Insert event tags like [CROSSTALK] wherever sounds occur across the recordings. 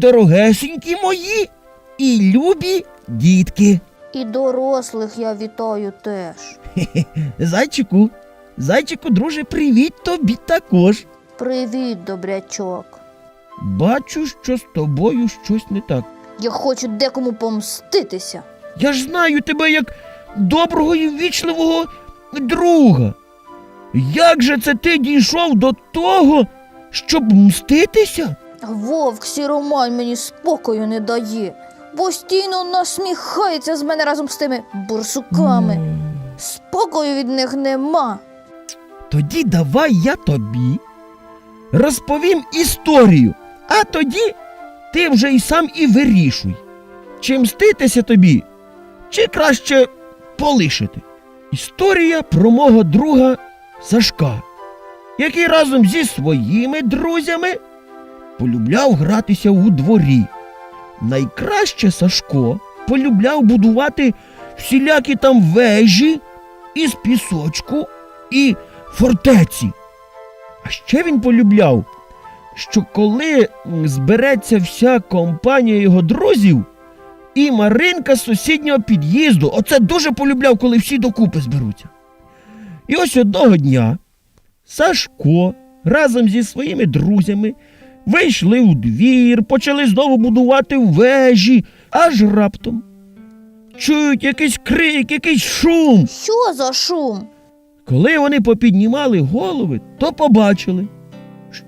Дорогесенькі мої і любі дітки. І дорослих я вітаю теж. [LAUGHS] Зайчику, зайчику, друже, привіт тобі також. Привіт, добрячок. Бачу, що з тобою щось не так. Я хочу декому помститися. Я ж знаю тебе як доброго і ввічливого друга. Як же це ти дійшов до того, щоб мститися? Вовк сіромань мені спокою не дає. Постійно насміхається з мене разом з тими бурсуками. Спокою від них нема. Тоді давай я тобі розповім історію, а тоді ти вже й сам і вирішуй, чи мститися тобі, чи краще полишити. Історія про мого друга Сашка, який разом зі своїми друзями полюбляв гратися у дворі. Найкраще Сашко полюбляв будувати всілякі там вежі із пісочку і фортеці. А ще він полюбляв, що коли збереться вся компанія його друзів, і Маринка з сусіднього під'їзду, оце дуже полюбляв, коли всі докупи зберуться. І ось одного дня Сашко разом зі своїми друзями вийшли у двір, почали знову будувати вежі, аж раптом. Чують якийсь крик, якийсь шум. Що за шум? Коли вони попіднімали голови, то побачили,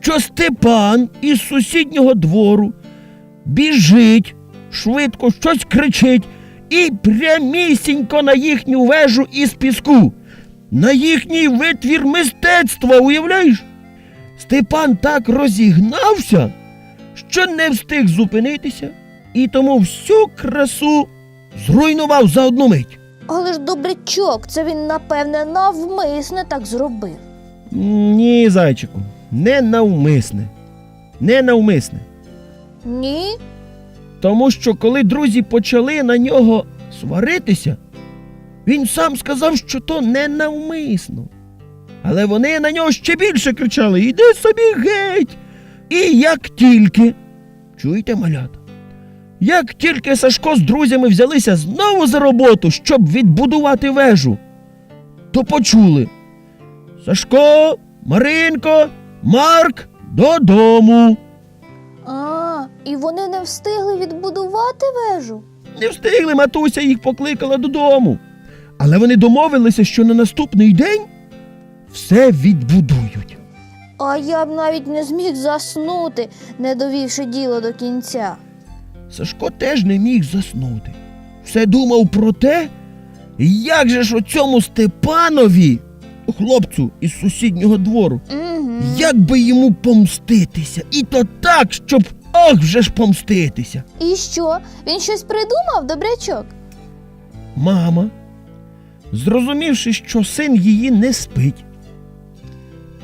що Степан із сусіднього двору біжить, швидко щось кричить і прямісінько на їхню вежу із піску, на їхній витвір мистецтва, уявляєш? Степан так розігнався, що не встиг зупинитися, і тому всю красу зруйнував за одну мить. Але ж добрячок, це він, напевне, навмисне так зробив. Ні, зайчику, не навмисне. Не навмисне. Ні? Тому що коли друзі почали на нього сваритися, він сам сказав, що то не навмисно. Але вони на нього ще більше кричали Іди собі геть. І як тільки, чуєте, малята? Як тільки Сашко з друзями взялися знову за роботу, щоб відбудувати вежу, то почули Сашко, Маринко, Марк додому. А, і вони не встигли відбудувати вежу. Не встигли, матуся їх покликала додому. Але вони домовилися, що на наступний день все відбудують. А я б навіть не зміг заснути, не довівши діло до кінця. Сашко теж не міг заснути. Все думав про те, як же ж оцьому Степанові, хлопцю із сусіднього двору, Угу. як би йому помститися. І то так, щоб ох вже ж помститися. І що? Він щось придумав, добрячок? Мама, зрозумівши, що син її не спить,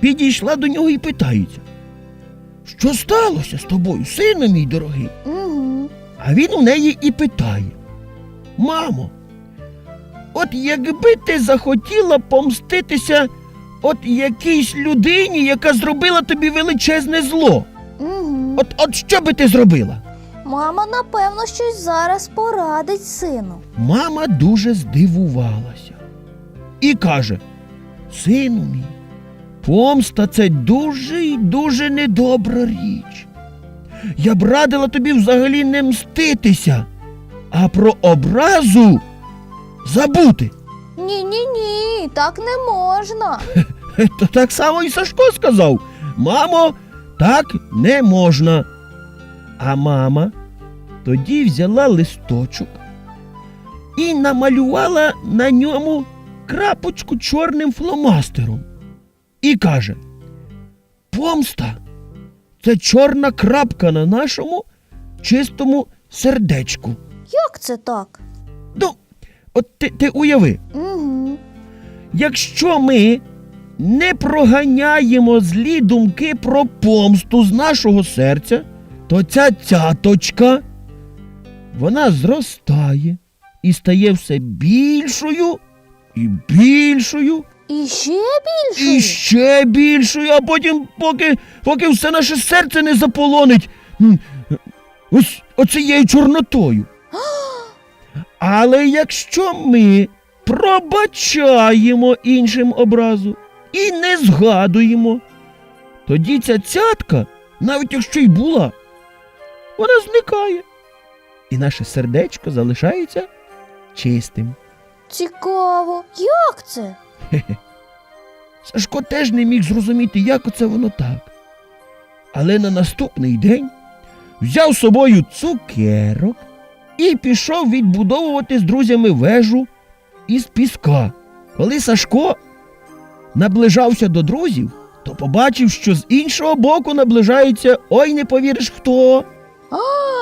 підійшла до нього і питається, що сталося з тобою, сину мій дорогий? Угу. А він у неї і питає: Мамо, от якби ти захотіла помститися от якійсь людині, яка зробила тобі величезне зло, Угу. от, от що би ти зробила? Мама, напевно, щось зараз порадить сину. Мама дуже здивувалася і каже: Сину мій, помста це дуже й дуже недобра річ. Я б радила тобі взагалі не мститися, а про образу забути. Ні, ні, ні, так не можна. [LAUGHS] То так само і Сашко сказав: Мамо, так не можна. А мама тоді взяла листочок і намалювала на ньому крапочку чорним фломастером. І каже: Помста це чорна крапка на нашому чистому сердечку. Як це так? Ну, от ти, ти уяви, Угу. Якщо ми не проганяємо злі думки про помсту з нашого серця, то ця цяточка вона зростає і стає все більшою і більшою, І ще більше? і ще більшою, а потім, поки, поки все наше серце не заполонить ось оцією чорнотою. [GASPS] Але якщо ми пробачаємо іншим образу і не згадуємо, тоді ця цятка, навіть якщо й була, вона зникає. І наше сердечко залишається чистим. Цікаво, як це? [LAUGHS] Сашко теж не міг зрозуміти, як оце воно так. Але на наступний день взяв з собою цукерок і пішов відбудовувати з друзями вежу із піска. Коли Сашко наближався до друзів, то побачив, що з іншого боку наближається ой не повіриш хто.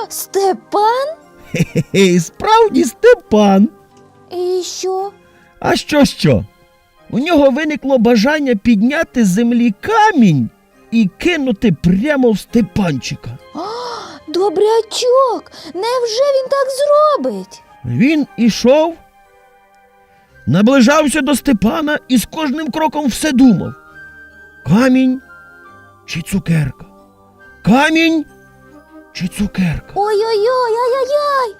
Степан? Хе-хе, справді Степан. І що? А що що? У нього виникло бажання підняти з землі камінь і кинути прямо в Степанчика. Добрячок! Невже він так зробить? Він ішов, наближався до Степана і з кожним кроком все думав. Камінь чи цукерка? Камінь чи цукерка? Ой-ой-ой, ай-яй-яй!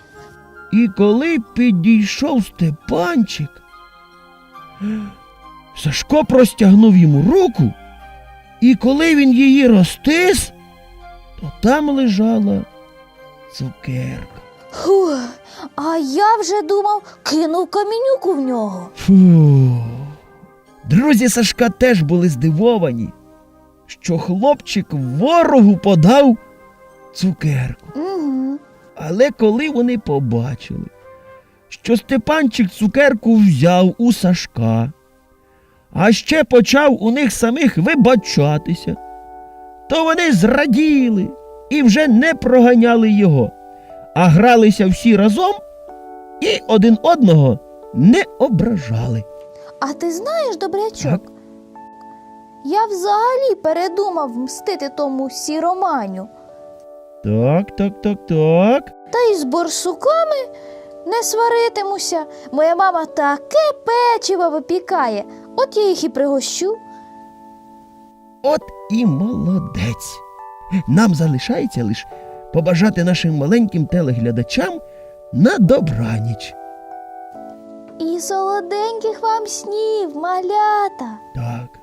І коли підійшов Степанчик, Сашко простягнув йому руку, і коли він її розтис, то там лежала цукерка. Фух, а я вже думав, кинув камінюку в нього. Фу. Друзі Сашка теж були здивовані, що хлопчик ворогу подав цукерку. Угу. Але коли вони побачили, що Степанчик цукерку взяв у Сашка, а ще почав у них самих вибачатися, то вони зраділи і вже не проганяли його, а гралися всі разом і один одного не ображали. А ти знаєш, добрячок? Так. Я взагалі передумав мстити тому сіроманю. Так, так, так, так. Та й з борсуками не сваритимуся. Моя мама таке печиво випікає. От я їх і пригощу. От і молодець. Нам залишається лише побажати нашим маленьким телеглядачам на добраніч. І солоденьких вам снів, малята. Так.